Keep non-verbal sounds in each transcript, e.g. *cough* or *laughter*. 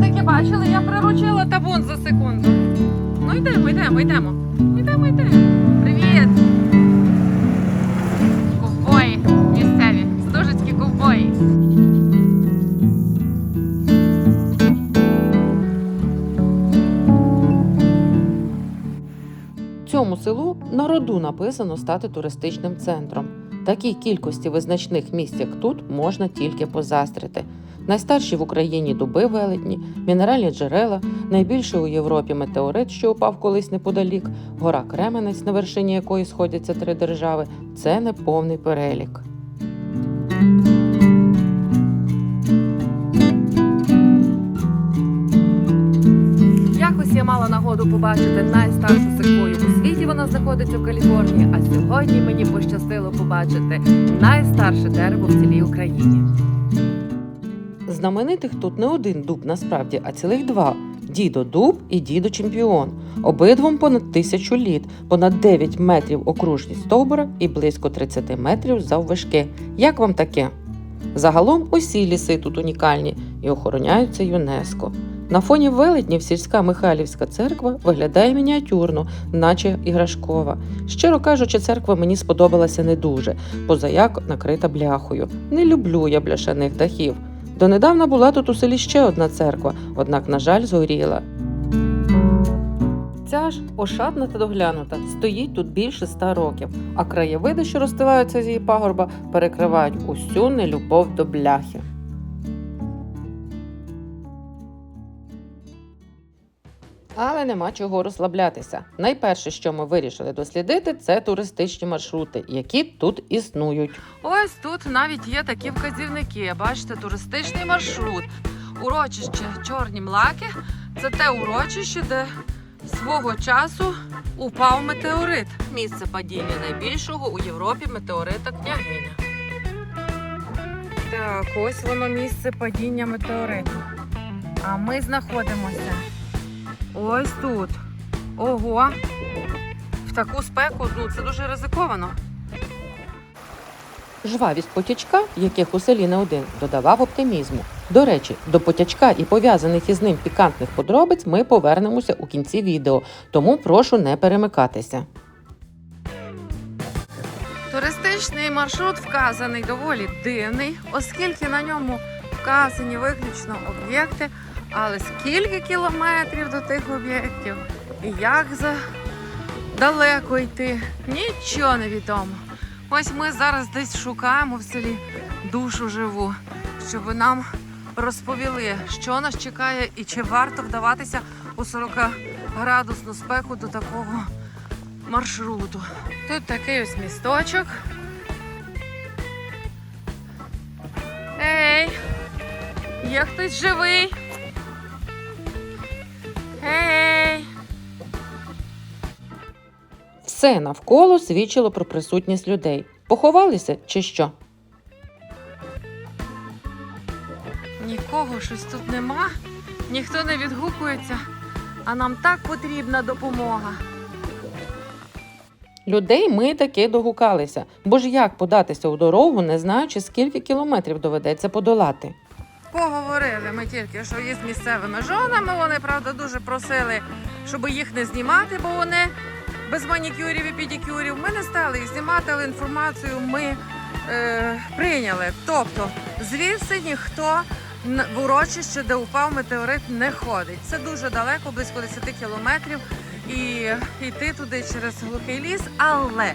таке бачили? Я приручила табун за секунду. Ну йдемо, йдемо, йдемо. Йдемо, йдемо. Селу на роду написано стати туристичним центром. Такій кількості визначних місць, як тут, можна тільки позастрити. Найстарші в Україні дуби велетні, мінеральні джерела, найбільший у Європі метеорит, що упав колись неподалік, гора Кременець, на вершині якої сходяться три держави. Це не повний перелік. Якось я мала нагоду побачити найстаршу секвою. Вона знаходиться в Каліфорнії. А сьогодні мені пощастило побачити найстарше дерево в цілій Україні. Знаменитих тут не один дуб насправді, а цілих два: дідо дуб і дідо чемпіон. Обидвом понад тисячу літ, понад 9 метрів окружність стовбура і близько 30 метрів заввишки. Як вам таке? Загалом усі ліси тут унікальні і охороняються ЮНЕСКО. На фоні велетнів сільська Михайлівська церква виглядає мініатюрно, наче іграшкова. Щиро кажучи, церква мені сподобалася не дуже, позаяк накрита бляхою. Не люблю я бляшаних дахів. Донедавна була тут у селі ще одна церква, однак, на жаль, згоріла. Ця ж ошатна та доглянута, стоїть тут більше ста років, а краєвиди, що розстилаються з її пагорба, перекривають усю нелюбов до бляхи. Але нема чого розслаблятися. Найперше, що ми вирішили дослідити, це туристичні маршрути, які тут існують. Ось тут навіть є такі вказівники. Бачите, туристичний маршрут. Урочище Чорні Млаки це те урочище, де свого часу упав метеорит. Місце падіння найбільшого у Європі метеорита княгиня. Так, ось воно місце падіння метеориту. А ми знаходимося ось тут. Ого! В таку спеку ну, це дуже ризиковано. Жвавість потячка, яких у селі не один, додавав оптимізму. До речі, до потячка і пов'язаних із ним пікантних подробиць ми повернемося у кінці відео, тому прошу не перемикатися. Туристичний маршрут вказаний доволі дивний, оскільки на ньому вказані виключно об'єкти, але скільки кілометрів до тих об'єктів і як за далеко йти, нічого не відомо. Ось ми зараз десь шукаємо в селі душу живу, щоб нам розповіли, що нас чекає і чи варто вдаватися у 40-градусну спеку до такого маршруту. Тут такий ось місточок. Ей! Є хтось живий? Все навколо свідчило про присутність людей. Поховалися чи що? Нікого щось тут нема, ніхто не відгукується, а нам так потрібна допомога. Людей ми таки догукалися, бо ж як податися у дорогу, не знаючи, скільки кілометрів доведеться подолати. Поговорили ми тільки що із місцевими жонами. Вони, правда, дуже просили, щоб їх не знімати, бо вони без манікюрів і педикюрів. Ми не стали їх знімати, але інформацію ми е, прийняли. Тобто, звідси ніхто в урочище, де упав метеорит, не ходить. Це дуже далеко, близько 10 кілометрів, і йти туди через глухий ліс, але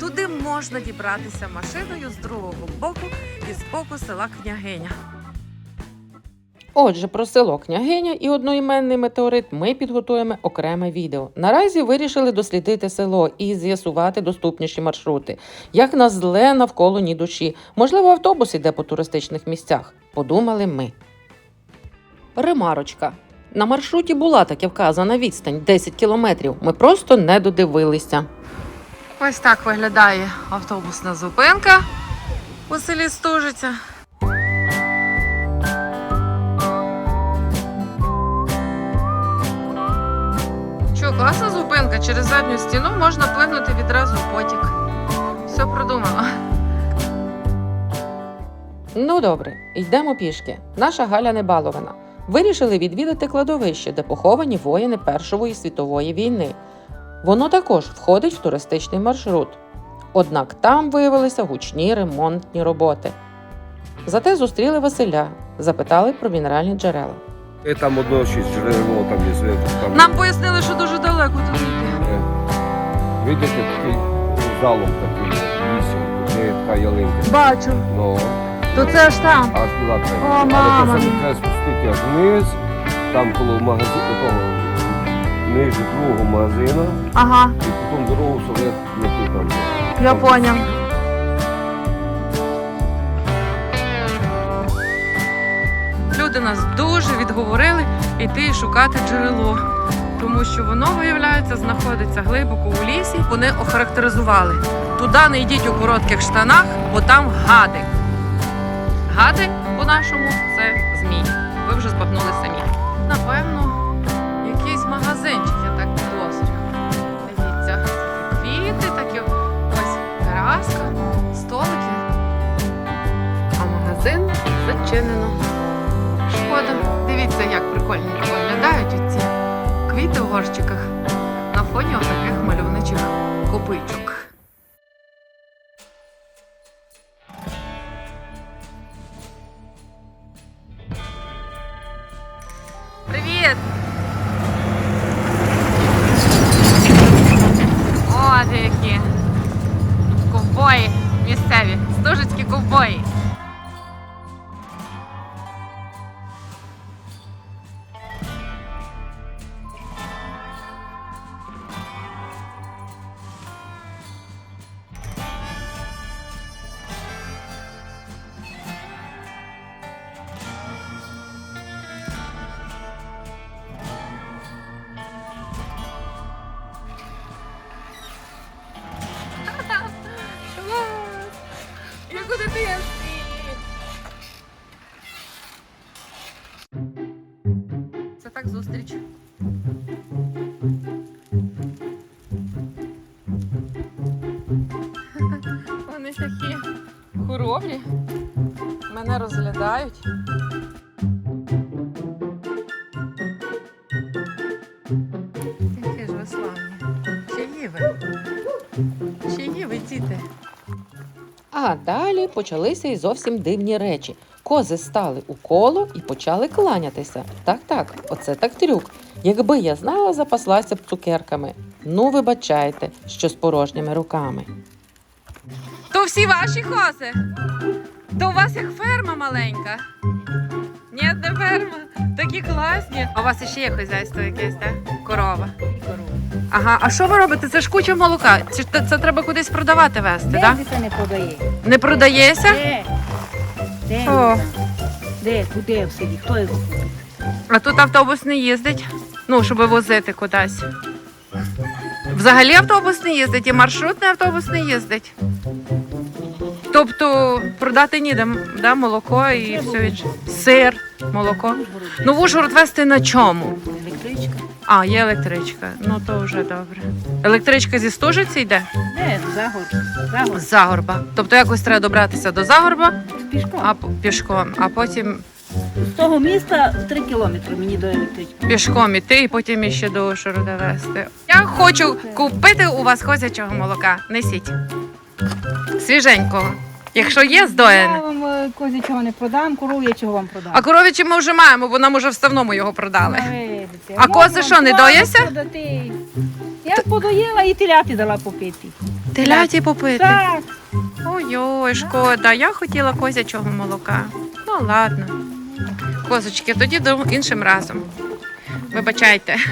туди можна дібратися машиною з другого боку і з боку села Княгиня. Отже, про село Княгиня і одноіменний метеорит ми підготуємо окреме відео. Наразі вирішили дослідити село і з'ясувати доступніші маршрути. Як на зле навколо ні душі. Можливо, автобус іде по туристичних місцях. Подумали ми. Ремарочка. На маршруті була таки вказана відстань 10 кілометрів. Ми просто не додивилися. Ось так виглядає автобусна зупинка у селі Стужиця. Через задню стіну можна плигнути відразу в потік. Все продумано. Ну добре, йдемо пішки. Наша Галя не балована. вирішили відвідати кладовище, де поховані воїни Першої світової війни. Воно також входить в туристичний маршрут. Однак там виявилися гучні ремонтні роботи. Зате зустріли Василя, запитали про мінеральні джерела. Там одно шість джерело, там є. Там, Нам пояснили, що дуже далеко тут Видите, такий залом такий вісім, є така ялинка. Бачу. Ну, То це ж там. аж треба. О, Але мама то мія. треба спустити аж вниз, там коло магазину, того, ниже другого магазину, Ага, і потім дорогу совет не там. я поняв. Люди нас дуже відговорили йти і шукати джерело, тому що воно, виявляється, знаходиться глибоко у лісі. Вони охарактеризували. Туди не йдіть у коротких штанах, бо там гади. Гади по-нашому це змій. Ви вже збагнули самі. Напевно, якийсь магазинчик, я так підозрюю. Дивіться, квіти такі, ось тераска, столики. А магазин зачинено. Шкода. Дивіться, як прикольненько виглядають ці квіти в горщиках на фоні отаких мальовничих копичок. Привіт! О, де які ковбої місцеві, стужицькі ковбої. Такі хоробрі. Мене розглядають. Які ж ви славні. Чиї ви? Чиї ви діти? А далі почалися й зовсім дивні речі. Кози стали у коло і почали кланятися. Так, так, оце так трюк. Якби я знала, запаслася б цукерками. Ну, вибачайте, що з порожніми руками. То всі ваші кози? То у вас як ферма маленька? Ні, не ферма. Такі класні. А у вас ще є хазяйство якесь, так? Корова. Ага, а що ви робите? Це ж куча молока. Це, ж- це треба кудись продавати вести, Де це не подає? Не продається? Де? Де? О, Де? Куди в селі? Хто його купить? а тут автобус не їздить. Ну, щоб возити кудись. Взагалі автобус не їздить, і маршрутний автобус не їздить. Тобто продати ніде, да, молоко і все інше. Сир, молоко. Ну, в Ужгород вести на чому? Електричка. А, є електричка. Ну то вже добре. Електричка зі Стужиці йде? Де? Загор. Загор. З Загорба. Тобто якось треба добратися до Загорба, Пішком. а п- пішком, а потім З того міста 3 кілометри мені до електрички. пішком іти, і потім іще до Ужгорода вести. Я хочу купити у вас козячого молока. Несіть. Свіженького. Якщо є, Я здоєне. вам е, козячого не продам, коров'ячого вам продам. А коровічі ми вже маємо, бо нам уже вставному його продали. Видите, А кози що, не вам доїся? продати. Я подоїла і теляти дала попити. Теляті попити. Так. Ой-ой, шкода, я хотіла козячого молока. Ну ладно. Козочки, тоді до іншим разом. Вибачайте. *laughs*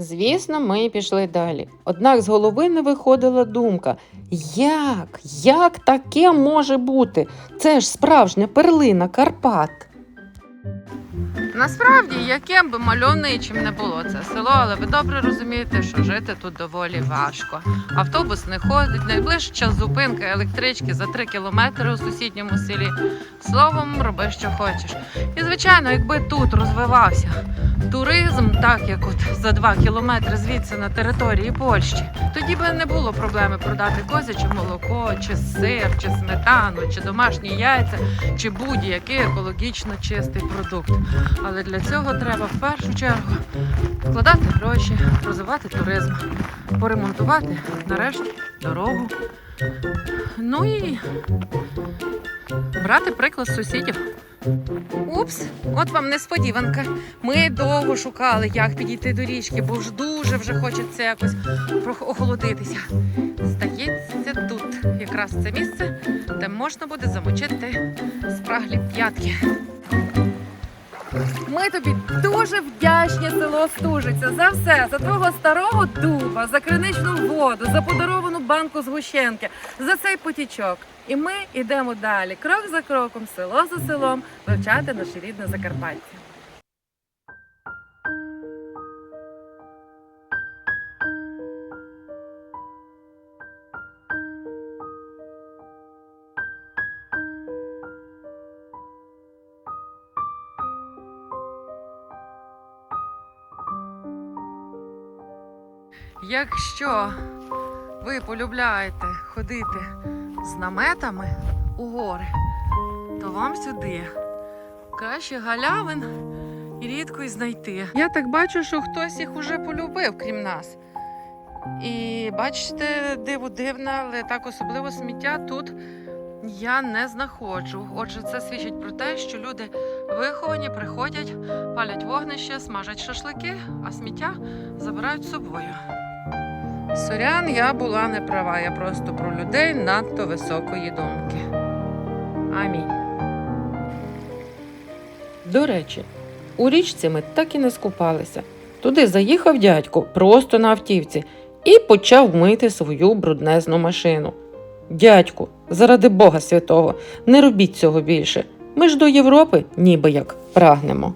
Звісно, ми пішли далі. Однак з голови не виходила думка: як? Як таке може бути? Це ж справжня перлина Карпат. Насправді, яким би мальовничим не було це село, але ви добре розумієте, що жити тут доволі важко. Автобус не ходить, найближча зупинка електрички за 3 кілометри у сусідньому селі. Словом, роби, що хочеш. І звичайно, якби тут розвивався туризм, так як от за 2 кілометри звідси на території Польщі, тоді би не було проблеми продати козяче молоко, чи сир, чи сметану, чи домашні яйця, чи будь-який екологічно чистий продукт. Але для цього треба в першу чергу вкладати гроші, розвивати туризм, поремонтувати нарешті дорогу. Ну і брати приклад сусідів. Упс, от вам несподіванка. Ми довго шукали, як підійти до річки, бо ж дуже вже хочеться якось охолодитися. Здається, тут якраз це місце, де можна буде замочити спраглі п'ятки. Ми тобі дуже вдячні, село Стужиця, за все, за твого старого дуба, за криничну воду, за подаровану банку згущенки, за цей потічок. І ми йдемо далі, крок за кроком, село за селом, вивчати наше рідне Закарпаття. Якщо ви полюбляєте ходити з наметами у гори, то вам сюди краще галявин і рідко й знайти. Я так бачу, що хтось їх уже полюбив, крім нас. І бачите, диво дивне, але так особливо сміття тут я не знаходжу. Отже, це свідчить про те, що люди виховані, приходять, палять вогнище, смажать шашлики, а сміття забирають з собою. Сорян, я була не права, я просто про людей надто високої думки. Амінь. До речі, у річці ми так і не скупалися. Туди заїхав дядько просто на автівці і почав мити свою бруднезну машину. Дядьку, заради Бога святого, не робіть цього більше. Ми ж до Європи ніби як прагнемо.